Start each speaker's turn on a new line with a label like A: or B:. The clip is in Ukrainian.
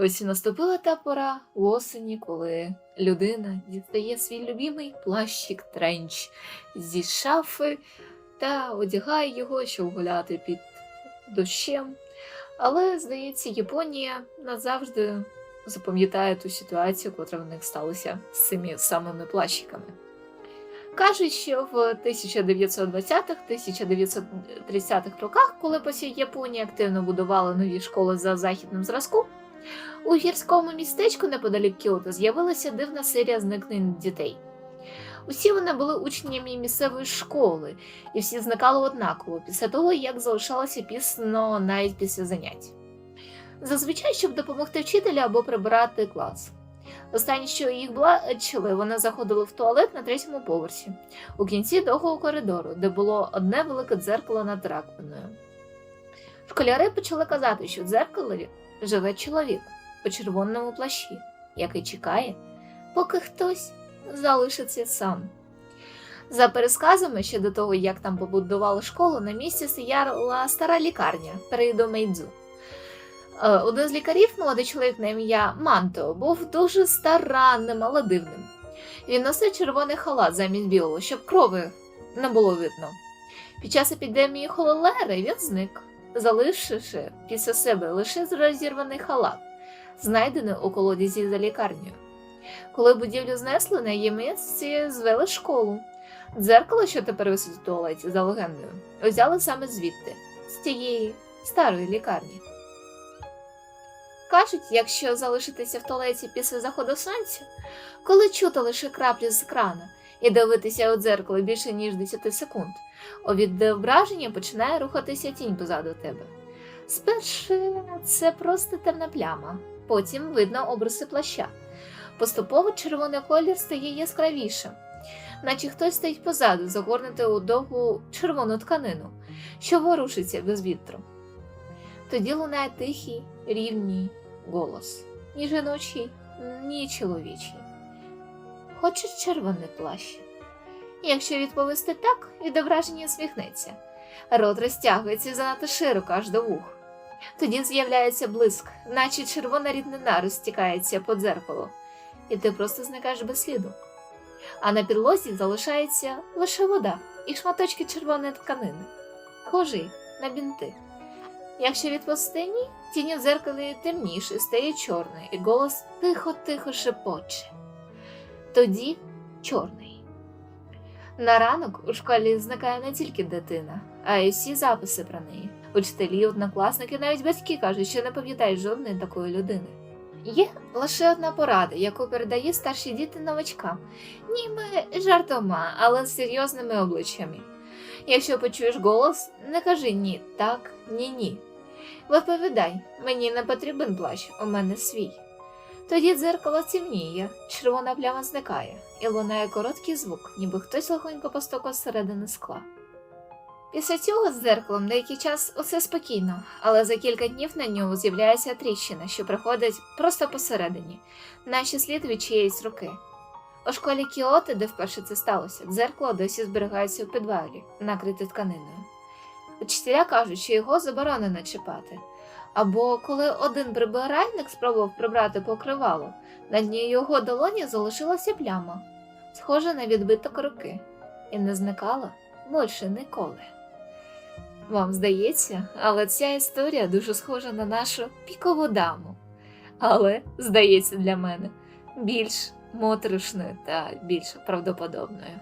A: Ось і наступила та пора в осені, коли людина дістає свій любимий плащик тренч зі шафи та одягає його, щоб гуляти під дощем. Але, здається, Японія назавжди запам'ятає ту ситуацію, котра в них сталася з цими самими плащиками. Кажуть, що в 1920-1930-х роках, коли Японії активно будували нові школи за західним зразку, у гірському містечку неподалік Кіото з'явилася дивна серія зникнень дітей. Усі вони були учнями місцевої школи, і всі зникали однаково після того, як залишалося пісно навіть після занять. Зазвичай, щоб допомогти вчителю або прибирати клас. Останнє, що їх бачили, вони заходили в туалет на третьому поверсі, у кінці довгого коридору, де було одне велике дзеркало над раковиною. Школяри почали казати, що в дзеркалі живе чоловік у червоному плащі, який чекає, поки хтось залишиться сам. За пересказами ще до того, як там побудували школу, на місці стояла стара лікарня перейду Мейдзу. Е, Один з лікарів, молодий чоловік на ім'я Манто, був дуже старанним, але дивним. Він носив червоний халат замість білого, щоб крови не було видно. Під час епідемії холери він зник, залишивши після себе лише розірваний халат, знайдений у колодязі за лікарнею. Коли будівлю знесли, на її місці звели школу. Дзеркало, що тепер висить у туалеті, за легендою, взяли саме звідти, з тієї старої лікарні. Кажуть, якщо залишитися в туалеті після заходу сонця, коли чути лише краплі з крана і дивитися у дзеркало більше ніж 10 секунд, у відображенні починає рухатися тінь позаду тебе. Спершу це просто темна пляма, потім видно обриси плаща. Поступово червоний колір стає яскравішим, наче хтось стоїть позаду, загорнутий у довгу червону тканину, що ворушиться без вітру. Тоді лунає тихий, рівний голос. Ні жіночий, ні чоловічий. Хочеш червоний плащ? Якщо відповісти так, відображення сміхнеться. Рот розтягується занадто широко аж до вух. Тоді з'являється блиск, наче червона ріднина розтікається по дзеркалу, і ти просто зникаєш без сліду. А на підлозі залишається лише вода і шматочки червоної тканини, схожі на бінти. Якщо відпусти ні, тінь у дзеркалі темніше, стає чорною, і голос тихо-тихо шепоче. Тоді чорний. На ранок у школі зникає не тільки дитина, а й всі записи про неї. Учителі, однокласники, навіть батьки кажуть, що не пам'ятають жодної такої людини. Є лише одна порада, яку передає старші діти новачкам, ніби жартома, але з серйозними обличчями. Якщо почуєш голос, не кажи ні, так, ні, ні. Відповідай, мені не потрібен плащ, у мене свій. Тоді дзеркало цівніє, червона пляма зникає, і лунає короткий звук, ніби хтось легонько постукав зсередини скла. Після цього з дзеркалом деякий час усе спокійно, але за кілька днів на ньому з'являється тріщина, що проходить просто посередині, наче слід від чиєїсь руки. У школі Кіоти, де вперше це сталося, дзеркало досі зберігається у підвалі, накрите тканиною. Учителя кажуть, що його заборонено чіпати. Або коли один прибиральник спробував прибрати покривало, на дні його долоні залишилася пляма, схожа на відбиток руки, і не зникала більше ніколи. Вам здається, але ця історія дуже схожа на нашу пікову даму. Але, здається, для мене більш моторошною та більш правдоподобною.